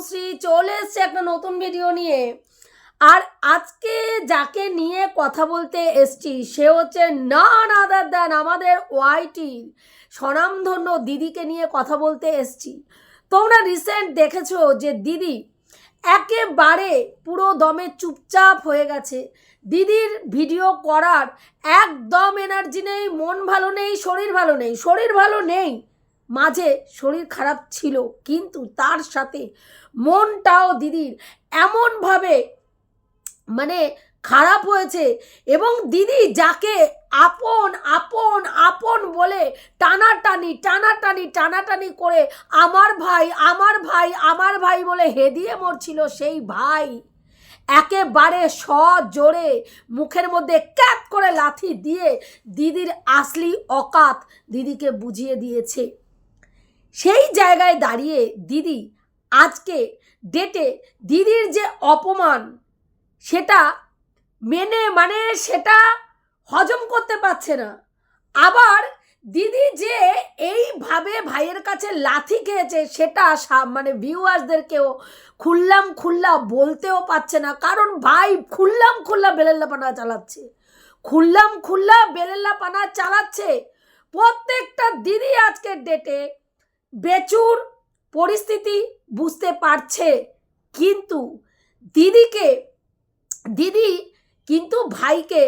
তনুশ্রী চলে এসছে একটা নতুন ভিডিও নিয়ে। আর আজকে যাকে নিয়ে কথা বলতে এসছি, সে হচ্ছে নান আদার দেন আমাদের ওয়াইটির স্বনামধন্য দিদিকে নিয়ে কথা বলতে এসছি। তোমরা রিসেন্ট দেখেছ যে দিদি একেবারে পুরো দমে চুপচাপ হয়ে গেছে। দিদির ভিডিও করার একদম এনার্জি নেই, মন ভালো নেই, শরীর ভালো নেই। শরীর ভালো নেই, মাঝে শরীর খারাপ ছিল, কিন্তু তার সাথে মনটাও দিদির এমনভাবে মানে খারাপ হয়েছে এবং দিদি যাকে আপন আপন আপন বলে টানাটানি টানাটানি টানাটানি করে আমার ভাই আমার ভাই আমার ভাই বলে হেদিয়ে মরছিল সেই ভাই একেবারে স জোরে মুখের মধ্যে ক্যাপ করে লাথি দিয়ে দিদির আসলি অকাত দিদিকে বুঝিয়ে দিয়েছে। সেই জায়গায় দাঁড়িয়ে দিদি আজকে ডেটে দিদির যে অপমান, সেটা মেনে মানে সেটা হজম করতে পারছে না। আবার দিদি যে এইভাবে ভাইয়ের কাছে লাথি খেয়েছে, সেটা মানে ভিউয়ার্সদেরকেও খুললাম খুল্লা বলতেও পারছে না। কারণ ভাই খুললাম খুল্লা বেলেল্লা পানা চালাচ্ছে। খুললাম খুল্লা বেলেল্লা পানা চালাচ্ছে। প্রত্যেকটা দিদি আজকের ডেটে বেচুর পরিস্থিতি বুঝতে পারছে, কিন্তু দিদিকে, দিদি কিন্তু ভাইকে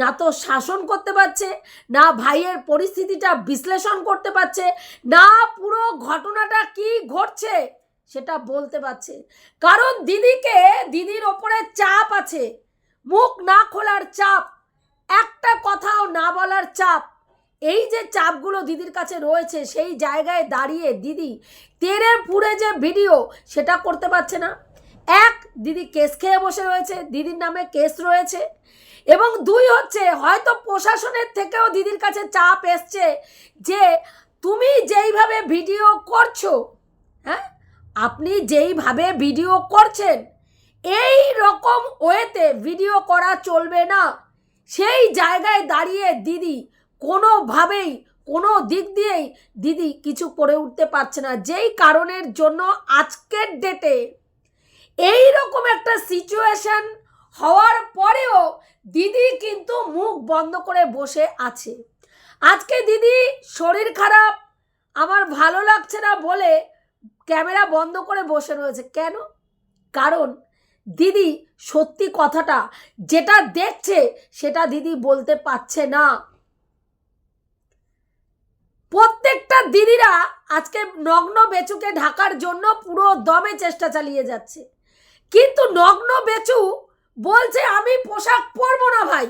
না তো শাসন করতে পারছে, না ভাইয়ের পরিস্থিতিটা বিশ্লেষণ করতে পারছে, না পুরো ঘটনাটা কি ঘটছে সেটা বলতে পারছে। কারণ দিদিকে, দিদির ওপরে চাপ আছে, মুখ না খোলার চাপ, একটা কথাও না বলার চাপ এই যে চাপগুলো দিদির কাছে রয়েছে, সেই জায়গায় দাঁড়িয়ে দিদি তেরে পুরে যে ভিডিও, সেটা করতে পারছে না। এক, দিদি কেস খেয়ে বসে রয়েছে, দিদির নামে কেস রয়েছে। এবং দুই হচ্ছে, হয়তো প্রশাসনের থেকেও দিদির কাছে চাপ এসছে যে, তুমি যেইভাবে ভিডিও করছ হ্যাঁ? আপনি যেইভাবে ভিডিও করছেন, এই রকম ওয়েতে ভিডিও করা চলবে না। সেই জায়গায় দাঁড়িয়ে দিদি কোনোভাবেই, কোনো দিক দিয়েই দিদি কিছু করে উঠতে পারছে না। যেই কারণের জন্য আজকের ডেটে এই রকম একটা সিচুয়েশন হওয়ার পরেও দিদি কিন্তু মুখ বন্ধ করে বসে আছে। আজকে দিদি শরীর খারাপ, আমার ভালো লাগছে না বলে ক্যামেরা বন্ধ করে বসে রয়েছে। কেন? কারণ দিদি সত্যি কথাটা, যেটা দেখছে সেটা দিদি বলতে পারছে না। প্রত্যেকটা দিদিরা আজকে নগ্ন বেচুকে ঢাকার জন্য পুরো দমে চেষ্টা চালিয়ে যাচ্ছে। কিন্তু নগ্ন বেচু বলছে, আমি পোশাক পরবো না ভাই।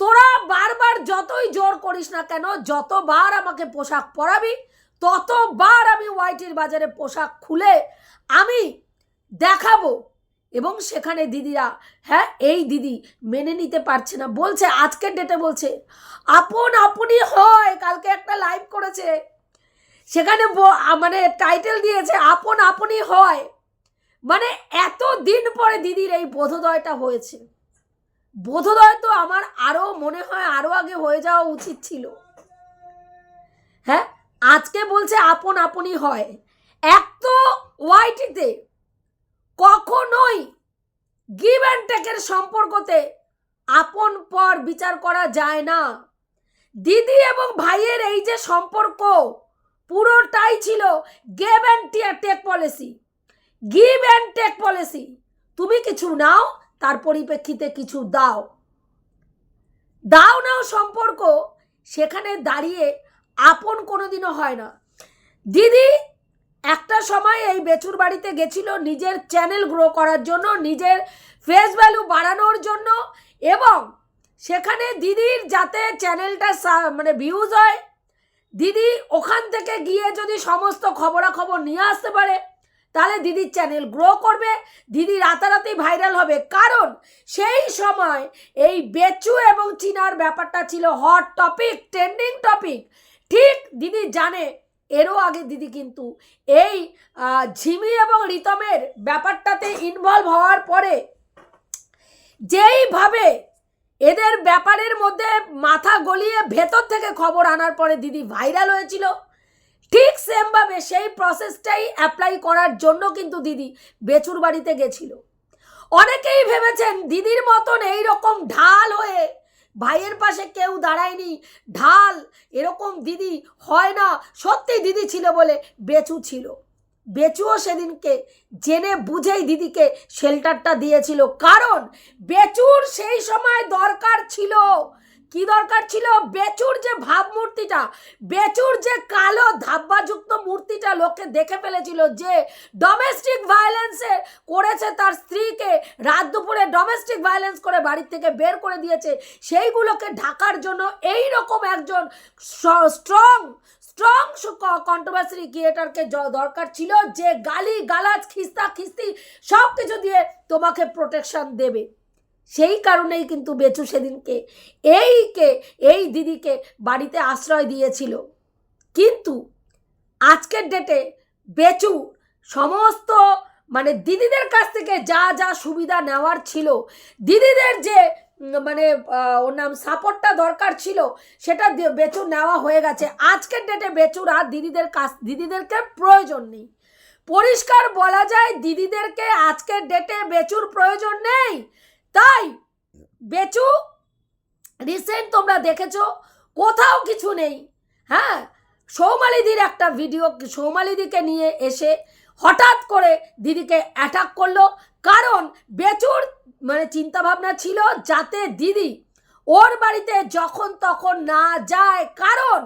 তোরা বারবার যতই জোর করিস না কেন, যতবার আমাকে পোশাক পরাবি, ততবার আমি ওয়াইটির বাজারে পোশাক খুলে আমি দেখাবো এবং সেখানে দিদিরা হ্যাঁ এই দিদি মেনে নিতে পারছে না। বলছে, আজকের ডেটে বলছে, আপন আপনি হয়, কালকে একটা লাইভ করেছে। সেখানে মানে টাইটেল দিয়েছে, আপন আপনি হয়। মানে এত দিন পরে দিদির এই বোধোদয়টা হয়েছে। বোধোদয় তো আমার আরও মনে হয় আরও আগে হয়ে যাওয়া উচিত ছিল। হ্যাঁ আজকে বলছে, আপন আপনি হয়। এক তো ওয়াইটিতে কখনোই গিভ অ্যান্ড টেকের সম্পর্কতে আপন পর বিচার করা যায় না। দিদি এবং ভাইয়ের এই যে সম্পর্ক পুরোটাই ছিল gave and tear take policy give and take policy তুমি কিছু নাও, তার পরিপ্রেক্ষিতে কিছু দাও। দাও নাও সম্পর্ক, সেখানে দাঁড়িয়ে আপন কোনোদিনও হয় না। দিদি একটা সময় এই বেচুর বাড়িতে গেছিল নিজের চ্যানেল গ্রো করার জন্য, নিজের ফেস ভ্যালু বাড়ানোর জন্য এবং সেখানে দিদির যাতে চ্যানেলটা মানে ভিউজ হয়, দিদি ওখান থেকে গিয়ে যদি সমস্ত খবরাখবর নিয়ে আসতে পারে, তাহলে দিদির চ্যানেল গ্রো করবে, দিদি রাতারাতি ভাইরাল হবে। কারণ সেই সময় এই বেচু এবং চিনার ব্যাপারটা ছিল হট টপিক ট্রেন্ডিং টপিক ঠিক দিদি জানে এরও আগে দিদি কিন্তু। এই ঝিমি এবং রিতমের ব্যাপারটাতে ইনভলভ হওয়ার পরে যেইভাবে এদের ব্যাপারের মধ্যে মাথা গলিয়ে ভেতর থেকে খবর আনার পরে দিদি ভাইরাল হয়েছিল, ঠিক সেমভাবে সেই প্রসেসটাই অ্যাপ্লাই করার জন্য কিন্তু দিদি বেচুর বাড়িতে গেছিল। অনেকেই ভেবেছেন দিদির মতন এই রকম ঢাল হয়ে ভাইয়ের পাশে কেউ দাঁড়ায়নি। ঢাল, এরকম দিদি হয় না, সত্যি দিদি ছিল বলে বেচু ছিল। বেচুও সেদিনকে জেনে বুঝেই দিদিকে শেল্টারটা দিয়েছিল। কারণ বেচুর সেই সময় দরকার ছিল। কি দরকার ছিল? বেচুর যে ভাবমূর্তিটা বেচুর যে কালো ধাব্বাযুক্ত মূর্তিটা লোকে দেখে ফেলেছিল যে ডোমেস্টিক ভায়োলেন্সে করেছে তার স্ত্রীকে, রাত দুপুরে ডোমেস্টিক ভায়োলেন্স করে বাড়ির থেকে বের করে দিয়েছে, সেইগুলোকে ঢাকার জন্য এই রকম একজন স্ট্রং স্ট্রং কন্ট্রোভার্সি ক্রিয়েটারকে দরকার ছিল যে গালি গালাজ খিস্তা খিস্তি সব কিছু দিয়ে তোমাকে প্রোটেকশন দেবে। সেই কারণেই কিন্তু বেচু সেদিনকে এইকে এই দিদিকে বাড়িতে আশ্রয় দিয়েছিল। কিন্তু আজকের ডেটে বেচু সমস্ত মানে দিদিদের কাছ থেকে যা যা সুবিধা নেওয়ার ছিল, দিদিদের যে মানে ওর নাম সাপোর্টটা দরকার ছিল, সেটা বেচু নেওয়া হয়ে গেছে। আজকের ডেটে বেচুর আর দিদিদের কাছ, দিদিদেরকে প্রয়োজন নেই। পরিষ্কার বলা যায়, দিদিদেরকে আজকের ডেটে বেচুর প্রয়োজন নেই। তাই, বেচু রিসেন্ট তোমরা দেখেছ, কোথাও কিছু নেই হ্যাঁ? সৌমালিদির একটা ভিডিও সৌমালিদিকে নিয়ে এসে হঠাৎ করে দিদিকে অ্যাটাক করল, কারণ বেচুর মানে চিন্তাভাবনা ছিল যাতে দিদি ওর বাড়িতে যখন তখন না যায়, কারণ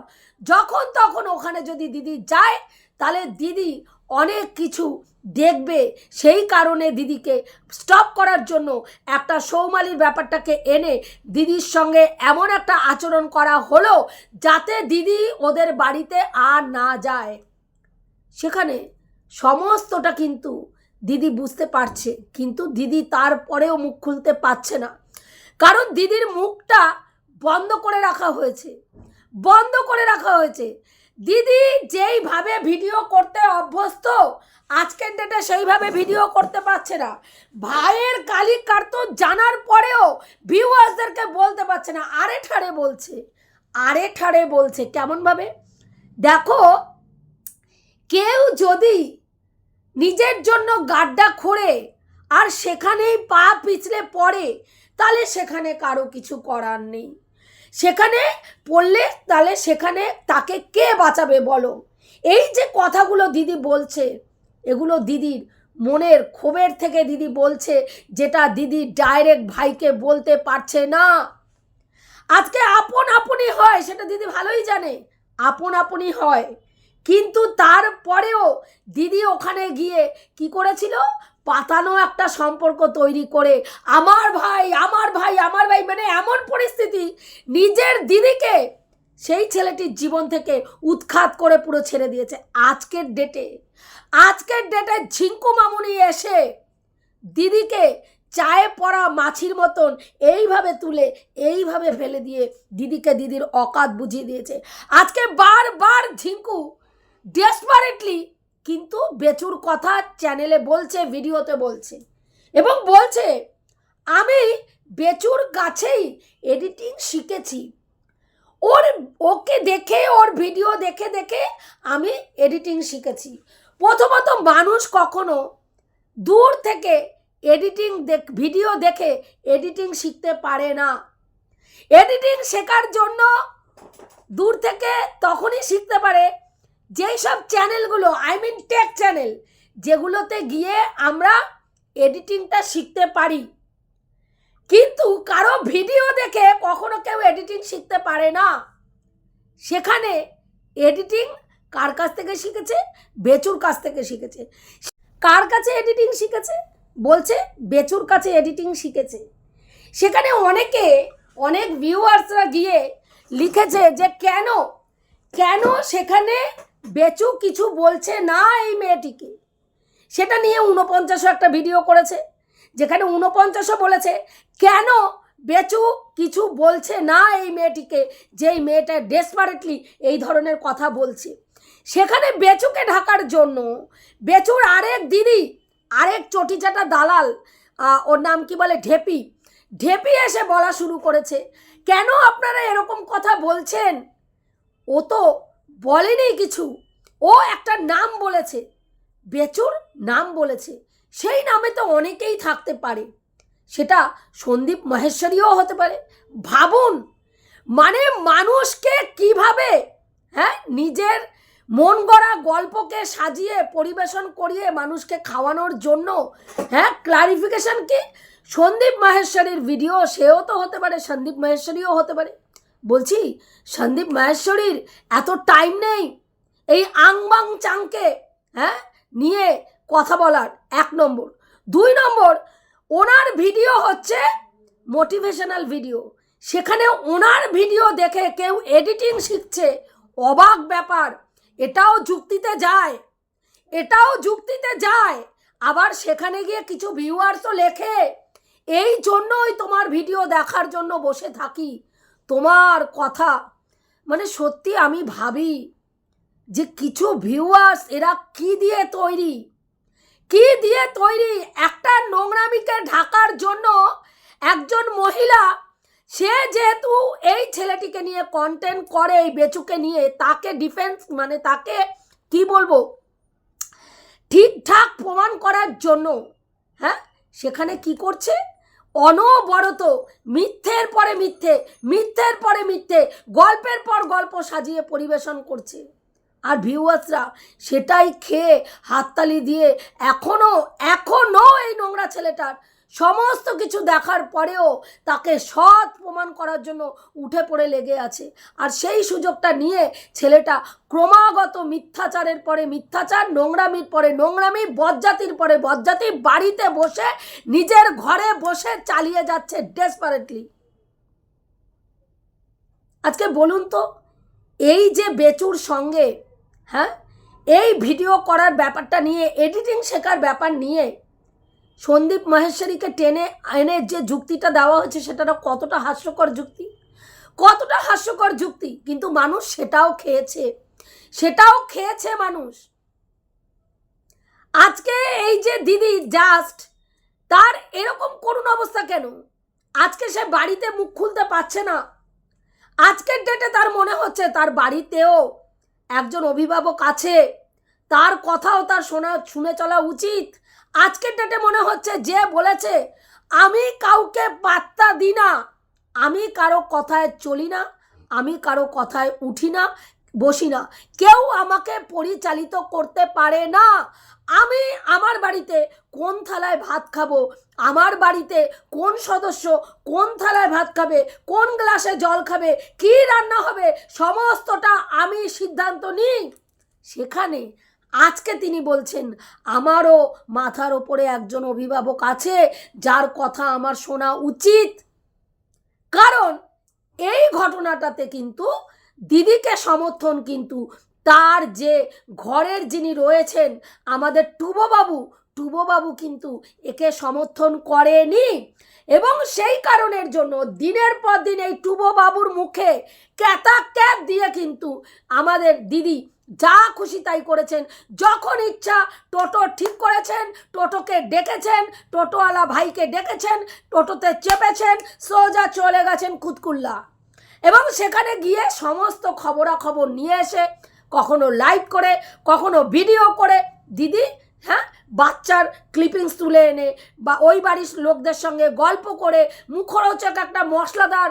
যখন তখন ওখানে যদি দিদি যায়, তাহলে দিদি অনেক কিছু দেখবে। সেই কারণে দিদিকে স্টপ করার জন্য একটা সৌমালির ব্যাপারটাকে এনে দিদির সঙ্গে এমন একটা আচরণ করা হলো যাতে দিদি ওদের বাড়িতে আর না যায়। সেখানে সমস্তটা কিন্তু দিদি বুঝতে পারছে, কিন্তু দিদি তারপরেও মুখ খুলতে পারছে না। কারণ দিদির মুখটা বন্ধ করে রাখা হয়েছে। বন্ধ করে রাখা হয়েছে। দিদি যেইভাবে ভিডিও করতে অভ্যস্ত, আজকের ডেটে সেইভাবে ভিডিও করতে পারছে না। ভাইয়ের কালি কার্তন জানার পরেও ভিউয়ার্সদেরকে বলতে পারছে না। আরে ঠাড়ে বলছে, আরে ঠাড়ে বলছে, কেমনভাবে? দেখো, কেউ যদি নিজের জন্য গাড্ডা খোঁড়ে আর সেখানেই পা পিছলে পড়ে, তাহলে সেখানে কারও কিছু করার নেই। সেখানে পড়লে তাহলে সেখানে তাকে কে বাঁচাবে বলো? এই যে কথাগুলো দিদি বলছে, এগুলো দিদির মনের ক্ষোভের থেকে দিদি বলছে, যেটা দিদি ডাইরেক্ট ভাইকে বলতে পারছে না। আজকে আপন আপনই হয়, সেটা দিদি ভালোই জানে, আপন আপনই হয়। কিন্তু তারপরেও দিদি ওখানে গিয়ে কি করেছিল? পাতানো একটা সম্পর্ক তৈরি করে আমার ভাই আমার ভাই আমার ভাই মানে এমন পরিস্থিতি, নিজের দিদিকে সেই ছেলেটির জীবন থেকে উৎখাত করে পুরো ছেড়ে দিয়েছে আজকের ডেটে আজকের ডেটে ঝিঙ্কু মামুনি এসে দিদিকে চায়ে পড়া মাছির মতন এইভাবে তুলে, এইভাবে ফেলে দিয়ে দিদিকে দিদির অকাত বুঝিয়ে দিয়েছে। আজকে বারবার ঝিঙ্কু ডেসপারেটলি কিন্তু বেচুর কথা চ্যানেলে বলছে, ভিডিওতে বলছে। এবং বলছে, আমি বেচুর কাছেই এডিটিং শিখেছি। ওর, ওকে দেখে, ওর ভিডিও দেখে দেখে আমি এডিটিং শিখেছি। প্রথমত মানুষ কখনো দূর থেকে এডিটিং দেখ, ভিডিও দেখে এডিটিং শিখতে পারে না। এডিটিং শেখার জন্য দূর থেকে তখনই শিখতে পারে যেই সব চ্যানেলগুলো আই মিন টেক চ্যানেল যেগুলোতে গিয়ে আমরা এডিটিংটা শিখতে পারি। কিন্তু কারও ভিডিও দেখে কখনো কেউ এডিটিং শিখতে পারে না। সেখানে এডিটিং কার কাছ থেকে শিখেছে? বেচুর কাছ থেকে শিখেছে। কার কাছে এডিটিং শিখেছে? বলছে বেচুর কাছে এডিটিং শিখেছে। সেখানে অনেকে, অনেক ভিউয়ার্সরা গিয়ে লিখেছে যে কেন? কেন সেখানে বেচু কিছু বলছে না এই মেয়েটিকে। সেটা নিয়ে ঊনপঞ্চাশও একটা ভিডিও করেছে, যেখানে ঊনপঞ্চাশও বলেছে, কেন বেচু কিছু বলছে না এই মেয়েটিকে যেই মেয়েটা ডেসপারেটলি এই ধরনের কথা বলছে? সেখানে বেচুকে ঢাকার জন্য, বেচুর আরেক দিদি, আরেক চটিচাটা দালাল ওর নাম কি বলে, ঢেপি। ঢেপি এসে বলা শুরু করেছে, কেন আপনারা এরকম কথা বলছেন? ও তো বলেনি কিছু। ও একটা নাম বলেছে। বেচুর নাম বলেছে। সেই নামে তো অনেকেই থাকতে পারে। সেটা সন্দীপ মহেশ্বরীও হতে পারে। ভাবুন মানে মানুষকে কীভাবে হ্যাঁ নিজের মন গড়া গল্পকে সাজিয়ে, পরিবেশন করিয়ে মানুষকে খাওয়ানোর জন্য হ্যাঁ ক্লারিফিকেশন কি? সন্দীপ মাহেশ্বরীর ভিডিও সেও তো হতে পারে, সন্দীপ মাহেশ্বরীও হতে পারে। বলছি, সন্দীপ মাহেশ্বরীর এত টাইম নেই। এই আংবাং চাংকে হ্যাঁ নিয়ে কথা বলার এক নম্বর। দুই নম্বর, ওনার ভিডিও হচ্ছে মোটিভেশনাল ভিডিও সেখানে ওনার ভিডিও দেখে কেউ এডিটিং শিখছে। অবাক ব্যাপার, এটাও যুক্তিতে যায়। এটাও যুক্তিতে যায়। আবার সেখানে গিয়ে কিছু ভিউয়ার্সও লেখে। এই জন্যই তোমার ভিডিও দেখার জন্য বসে থাকি। তোমার কথা। মানে সত্যি আমি ভাবি যে কিছু ভিউয়ার্স এরা কি দিয়ে তৈরি? কি দিয়ে তৈরি? একটা নোংরামিকে ঢাকার জন্য একজন মহিলা, সে যেহেতু এই ছেলেটিকে নিয়ে কন্টেন্ট করে, এই বেচুকে নিয়ে, তাকে ডিফেন্স মানে তাকে কি বলব? ঠিকঠাক প্রমাণ করার জন্য হ্যাঁ? সেখানে কি করছে? অনবরত মিথ্যের পরে মিথ্যে, মিথ্যের পরে মিথ্যে, গল্পের পর গল্প সাজিয়ে পরিবেশন করছে। আর ভিউয়ার্সরা সেটাই খেয়ে হাততালি দিয়ে এখনও এখনও এই নোংরা ছেলেটার সমস্ত কিছু দেখার পরেও তাকে সৎ প্রমাণ করার জন্য উঠে পড়ে লেগে আছে। আর সেই সুযোগটা নিয়ে ছেলেটা ক্রমাগত মিথ্যাচারের পরে, মিথ্যাচার নোংরামির পরে, নোংরামি বজ্জাতির পরে, বজ্জাতি বাড়িতে বসে, নিজের ঘরে বসে চালিয়ে যাচ্ছে ডেসপারেটলি আজকে বলুন তো, এই যে বেচুর সঙ্গে হ্যাঁ? এই ভিডিও করার ব্যাপারটা নিয়ে এডিটিং শেখার ব্যাপার নিয়ে সন্দীপ মহেশ্বরীকে টেনে এনে যে যুক্তিটা দেওয়া হয়েছে সেটা কতটা হাস্যকর যুক্তি? কতটা হাস্যকর যুক্তি? কিন্তু মানুষ সেটাও খেয়েছে। সেটাও খেয়েছে মানুষ। আজকে এই যে দিদি জাস্ট তার এরকম করুণ অবস্থা কেন? আজকে সে বাড়িতে মুখ খুলতে পারছে না। আজকের ডেটে তার মনে হচ্ছে তার বাড়িতেও একজন অভিভাবক আছে। তার কথাও তার শোনা, শুনে চলা উচিত। আজকের ডেটে মনে হচ্ছে যে বলেছে, আমি কাউকে পাত্তা দিই না। আমি কারও কথায় চলি না। আমি কারও কথায় উঠি না, বসি না। কেউ আমাকে পরিচালিত করতে পারে না। আমি আমার বাড়িতে কোন থালায় ভাত খাব? আমার বাড়িতে কোন সদস্য কোন থালায় ভাত খাবে? কোন গ্লাসে জল খাবে? কি রান্না হবে? সমস্তটা আমি সিদ্ধান্ত নিই। সেখানে আজকে তিনি বলছেন, আমারও মাথার ওপরে একজন অভিভাবক আছে, যার কথা আমার শোনা উচিত। কারণ এই ঘটনাটাতে কিন্তু দিদিকে সমর্থন কিন্তু তার যে ঘরের যিনি রয়েছেন, আমাদের টুবোবাবু টুবোবাবু কিন্তু একে সমর্থন করেনি এবং সেই কারণের জন্য দিনের পর দিন এই টুবোবাবুর মুখে ক্যাতা ক্যাপ দিয়ে কিন্তু আমাদের দিদি যা খুশি তাই করেছেন। যখন ইচ্ছা টোটো ঠিক করেছেন, টোটোকে ডেকেছেন, টোটোওয়ালা ভাইকে ডেকেছেন, টোটোতে চেপেছেন, সোজা চলে গেছেন কুতকুল্লা এবং সেখানে গিয়ে সমস্ত খবরাখবর নিয়ে এসে, কখনো লাইভ করে, কখনো ভিডিও করে, দিদি হ্যাঁ বাচ্চার ক্লিপিংস তুলে এনে বা ওই বাড়ির লোকদের সঙ্গে গল্প করে, মুখরোচক একটা মশলাদার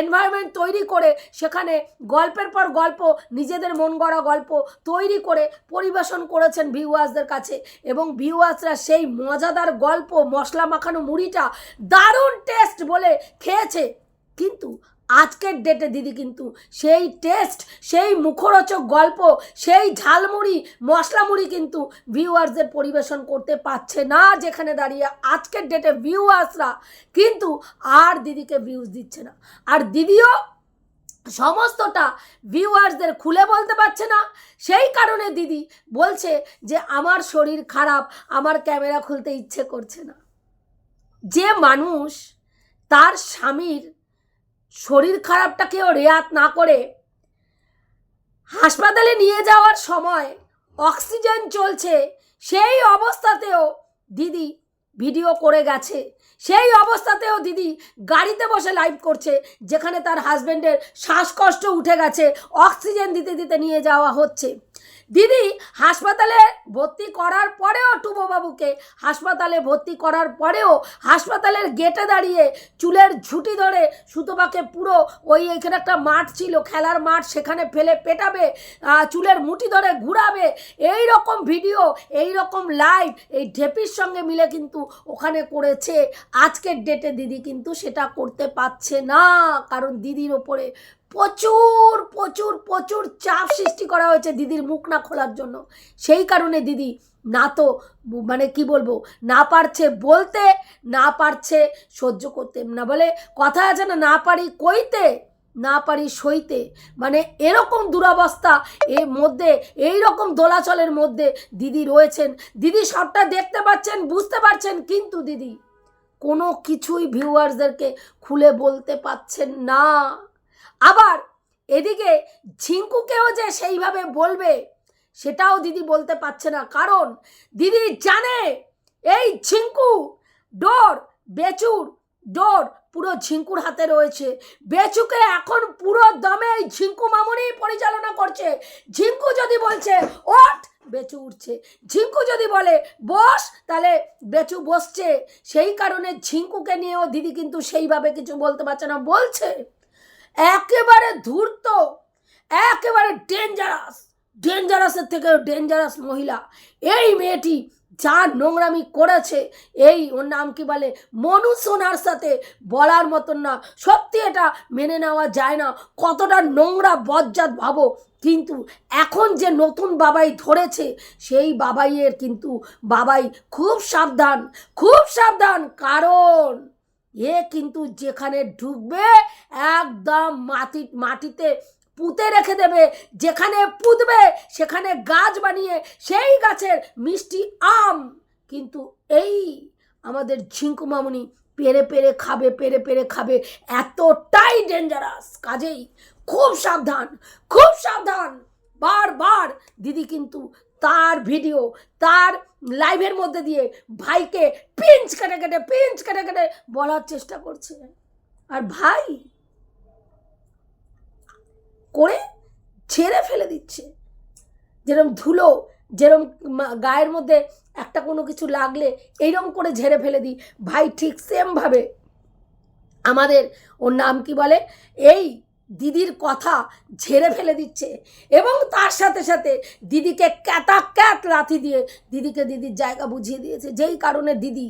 এনভায়রনমেন্ট তৈরি করে, সেখানে গল্পের পর গল্প, নিজেদের মন গড়া গল্প তৈরি করে পরিবেশন করেছেন ভিউয়ার্সদের কাছে। এবং ভিউয়ার্সরা সেই মজাদার গল্প, মশলা মাখানো মুড়িটা দারুণ টেস্ট বলে খেয়েছে। কিন্তু আজকের ডেটে দিদি কিন্তু সেই টেস্ট সেই মুখরোচক গল্প, সেই ঝালমুড়ি মশলা মুড়ি কিন্তু ভিউয়ার্সদের পরিবেশন করতে পারছে না যেখানে দাঁড়িয়ে আজকের ডেটে ভিউয়ার্সরা কিন্তু আর দিদিকে ভিউজ দিচ্ছে না। আর দিদিও সমস্তটা ভিউয়ার্সদের খুলে বলতে পারছে না। সেই কারণে দিদি বলছে যে, আমার শরীর খারাপ, আমার ক্যামেরা খুলতে ইচ্ছে করছে না। যে মানুষ তার স্বামীর শরীর খারাপটাকেও রেয়াত না করে হাসপাতালে নিয়ে যাওয়ার সময় অক্সিজেন চলছে, সেই অবস্থাতেও দিদি ভিডিও করে গেছে। সেই অবস্থাতেও দিদি গাড়িতে বসে লাইভ করছে, যেখানে তার হাজব্যান্ডের শ্বাসকষ্ট উঠে গেছে, অক্সিজেন দিতে দিতে নিয়ে যাওয়া হচ্ছে। দিদি, হাসপাতালে ভর্তি করার পরেও টুবোবাবুকে, হাসপাতালে ভর্তি করার পরেও হাসপাতালের গেটে দাঁড়িয়ে চুলের ঝুঁটি ধরে সুতোবাকে পুরো ওই এখানে একটা মাঠ ছিল, খেলার মাঠ, সেখানে ফেলে পেটাবে চুলের মুঠি ধরে ঘুরাবে। এই রকম ভিডিও, এই রকম লাইভ এই ঢেপির সঙ্গে মিলে কিন্তু ওখানে করেছে। আজকের ডেটে দিদি কিন্তু সেটা করতে পারছে না, কারণ দিদির ওপরে প্রচুর প্রচুর প্রচুর চাপ সৃষ্টি করা হয়েছে দিদির মুখ না খোলার জন্য। সেই কারণে দিদি না তো মানে কি বলব, না পারছে বলতে, না পারছে সহ্য করতে না বলে, কথা আছে না না পারি কইতে, না পারি সইতে। মানে এরকম দুরবস্থা এর মধ্যে এই রকম দোলাচলের মধ্যে দিদি রয়েছেন। দিদি সবটা দেখতে পাচ্ছেন, বুঝতে পারছেন, কিন্তু দিদি কোনো কিছুই ভিউয়ার্সদেরকে খুলে বলতে পাচ্ছেন না। আবার এদিকে ঝিঙ্কুকেও যে সেইভাবে বলবে, সেটাও দিদি বলতে পারছে না। কারণ দিদি জানে এই ঝিঙ্কু ডোর, বেচুর ডোর পুরো ঝিঙ্কুর হাতে রয়েছে। বেচুকে এখন পুরো দমে এই ঝিঙ্কু মামুনি পরিচালনা করছে। ঝিঙ্কু যদি বলছে, ওঠ! বেচু উঠছে। ঝিঙ্কু যদি বলে, বস! তাহলে বেচু বসছে। সেই কারণে ঝিঙ্কুকে নিয়েও দিদি কিন্তু সেইভাবে কিছু বলতে পারছে না। বলছে একেবারে ধূর্ত, একেবারে ডেঞ্জারাস ডেঞ্জারাসের থেকেও ডেঞ্জারাস মহিলা। এই মেয়েটি যা নোংরামি করেছে, এই ওর নাম কি বলে? মনু সোনার সাথে বলার মতন না। সত্যি এটা মেনে নেওয়া যায় না। কতটা নোংরা, বজ্জাত ভাবো। কিন্তু এখন যে নতুন বাবাই ধরেছে, সেই বাবাইয়ের কিন্তু বাবাই খুব সাবধান খুব সাবধান। কারণ এ কিন্তু যেখানে ঢুকবে, একদম মাটি, মাটিতে পুঁতে রেখে দেবে। যেখানে পুঁতবে, সেখানে গাছ বানিয়ে সেই গাছের মিষ্টি আম। কিন্তু এই আমাদের ঝিঙ্কু মামুনি পেরে পেরে খাবে, পেরে পেরে খাবে। এতটাই ডেঞ্জারাস কাজেই খুব সাবধান খুব সাবধান। বারবার দিদি কিন্তু তার ভিডিও, তার লাইভের মধ্যে দিয়ে ভাইকে পিঞ্চ কেটে কেটে পিঞ্চ কেটে কেটে বলার চেষ্টা করছে। আর ভাই করে ছেড়ে ফেলে দিচ্ছে। যেরকম ধুলো, যেরম গায়ের মধ্যে একটা কোনো কিছু লাগলে এইরকম করে ঝেড়ে ফেলে দিই। ভাই ঠিক সেমভাবে আমাদের ওর নাম কি বলে? এই দিদির কথা ঝেড়ে ফেলে দিচ্ছে এবং তার সাথে সাথে দিদিকে ক্যাতা ক্যাত লাথি দিয়ে দিদিকে দিদির জায়গা বুঝিয়ে দিয়েছে। যেই কারণে দিদি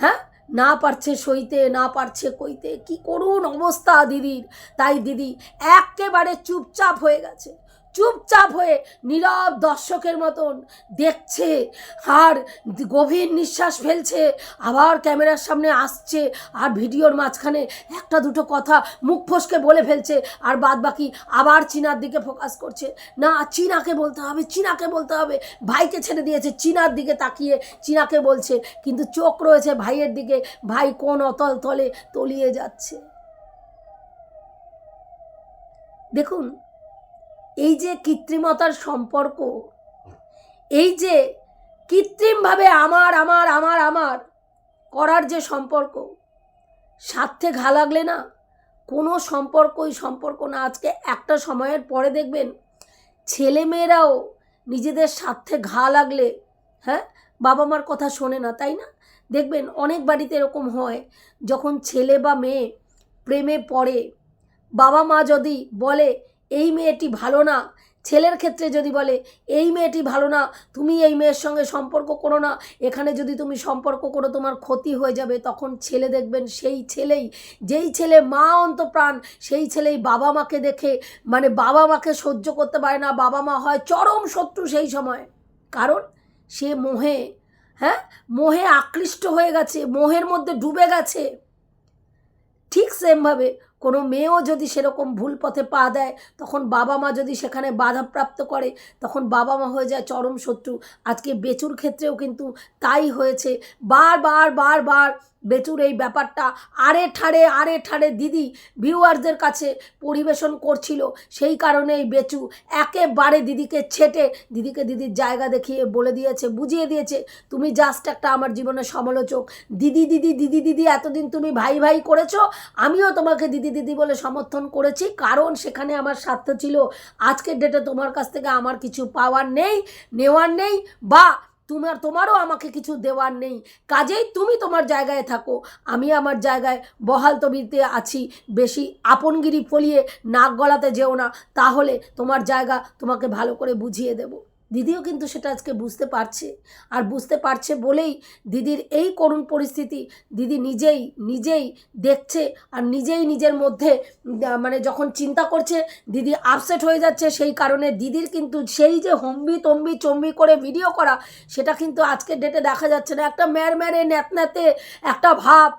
হ্যাঁ না পারছে সইতে, না পারছে কইতে, কি করুন অবস্থা দিদির। তাই দিদি একেবারে চুপচাপ হয়ে গেছে। চুপচাপ হয়ে নীরব দর্শকের মতন দেখছে আর গভীর নিঃশ্বাস ফেলছে, আবার ক্যামেরার সামনে আসছে আর ভিডিওর মাঝখানে একটা দুটো কথা মুখ ফসকে বলে ফেলছে আর বাদ বাকি আবার চীনার দিকে ফোকাস করছে। না, চীনাকে বলতে হবে, চীনাকে বলতে হবে। ভাইকে ছেড়ে দিয়েছে, চীনার দিকে তাকিয়ে চীনাকে বলছে, কিন্তু চোখ রয়েছে ভাইয়ের দিকে, ভাই কোন অতল তলে তলিয়ে যাচ্ছে। দেখুন এই যে কৃত্রিমতার সম্পর্ক, এই যে কৃত্রিমভাবে আমার আমার আমার আমার করার যে সম্পর্ক, স্বার্থে ঘা লাগলে না কোনো সম্পর্কই সম্পর্ক না। আজকে একটা সময়ের পরে দেখবেন ছেলেমেয়েরাও নিজেদের স্বার্থে ঘা লাগলে হ্যাঁ বাবা মার কথা শোনে না, তাই না? দেখবেন অনেক বাড়িতে এরকম হয়, যখন ছেলে বা মেয়ে প্রেমে পড়ে বাবা মা যদি বলে এই মেয়েটি ভালো না। ছেলের ক্ষেত্রে যদি বলে, এই মেয়েটি ভালো না, তুমি এই মেয়ের সঙ্গে সম্পর্ক করো না। এখানে যদি তুমি সম্পর্ক করো, তোমার ক্ষতি হয়ে যাবে। তখন ছেলে দেখবেন সেই ছেলেই, যেই ছেলে মা অন্তপ্রাণ, সেই ছেলেই বাবা মাকে দেখে মানে বাবা মাকে সহ্য করতে পারে না। বাবা মা হয় চরম শত্রু সেই সময়। কারণ সে মোহে হ্যাঁ? মোহে আকৃষ্ট হয়ে গেছে, মোহের মধ্যে ডুবে গেছে। ঠিক সেমভাবে কোনো মেয়েও যদি সেরকম ভুল পথে পা দেয়, তখন বাবা মা যদি সেখানে বাধাপ্রাপ্ত করে, তখন বাবা মা হয়ে যায় চরম শত্রু। আজকে বেচুর ক্ষেত্রেও কিন্তু তাই হয়েছে। বার বার বারবার বেচুর এই ব্যাপারটা আরে ঠাড়ে আরে ঠাড়ে দিদি ভিউয়ারদের কাছে পরিবেশন করছিল। সেই কারণেই বেচু একেবারে দিদিকে ছেটে, দিদিকে দিদির জায়গা দেখিয়ে বলে দিয়েছে, বুঝিয়ে দিয়েছে, তুমি জাস্ট একটা আমার জীবনের সমালোচক। দিদি দিদি দিদি দিদি এতদিন তুমি ভাই ভাই করেছ, আমিও তোমাকে দিদি দিদি বলে সমর্থন করেছি, কারণ সেখানে আমার স্বার্থ ছিল। আজকের ডেটে তোমার কাছ থেকে আমার কিছু পাওয়ার নেই, নেওয়ার নেই, বা তোমার তোমারও আমাকে কিছু দেওয়ার নেই। কাজেই তুমি তোমার জায়গায় থাকো। আমি আমার জায়গায় বহাল তবিতে আছি। বেশি আপনগিরি ফলিয়ে নাক গলাতে যেও না। তাহলে তোমার জায়গা তোমাকে ভালো করে বুঝিয়ে দেবো। দিদিও কিন্তু সেটা আজকে বুঝতে পারছে। আর বুঝতে পারছে বলেই দিদির এই করুণ পরিস্থিতি দিদি নিজেই নিজেই দেখছে আর নিজেই নিজের মধ্যে মানে যখন চিন্তা করছে, দিদি আপসেট হয়ে যাচ্ছে সেই কারণে দিদির কিন্তু সেই যে হম্বি তম্বি চম্বি করে ভিডিও করা, সেটা কিন্তু আজকের ডেটে দেখা যাচ্ছে না। একটা ম্যার ম্যারে ন্যাতন্যাতে একটা ভাব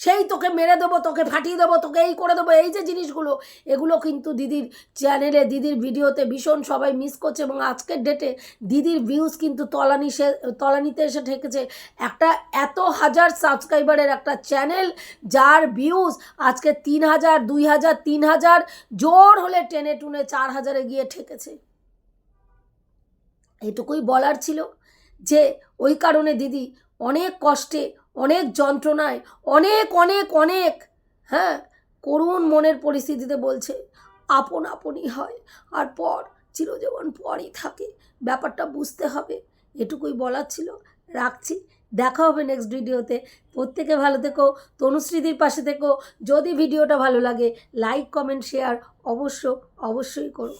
সেই তোকে মেরে দেবো, তোকে ফাটিয়ে দেবো, তোকে এই করে দেবো, এই যে জিনিসগুলো, এগুলো কিন্তু দিদির চ্যানেলে দিদির ভিডিওতে ভীষণ সবাই মিস করছে এবং আজকের ডেটে দিদির ভিউজ কিন্তু তলানি সে, তলানিতে এসে ঠেকেছে। একটা এত হাজার সাবস্ক্রাইবারের একটা চ্যানেল যার ভিউজ আজকে তিন হাজার, দুই হাজার, তিন হাজার, জোর হলে টেনে টুনে চার হাজারে গিয়ে ঠেকেছে। এটুকুই বলার ছিল যে ওই কারণে দিদি অনেক কষ্টে অনেক যন্ত্রণায়, অনেক অনেক অনেক। হ্যাঁ করুণ মনের পরিস্থিতিতে বলছে, আপন আপনই হয়। আর পর, চিরজীবন পরই থাকে। ব্যাপারটা বুঝতে হবে। এটুকুই বলার ছিল। রাখছি। দেখা হবে নেক্সট ভিডিওতে প্রত্যেকে ভালো থেকো। তনুশ্রীদির পাশে থেকো। যদি ভিডিওটা ভালো লাগে লাইক কমেন্ট শেয়ার অবশ্য, অবশ্যই করো।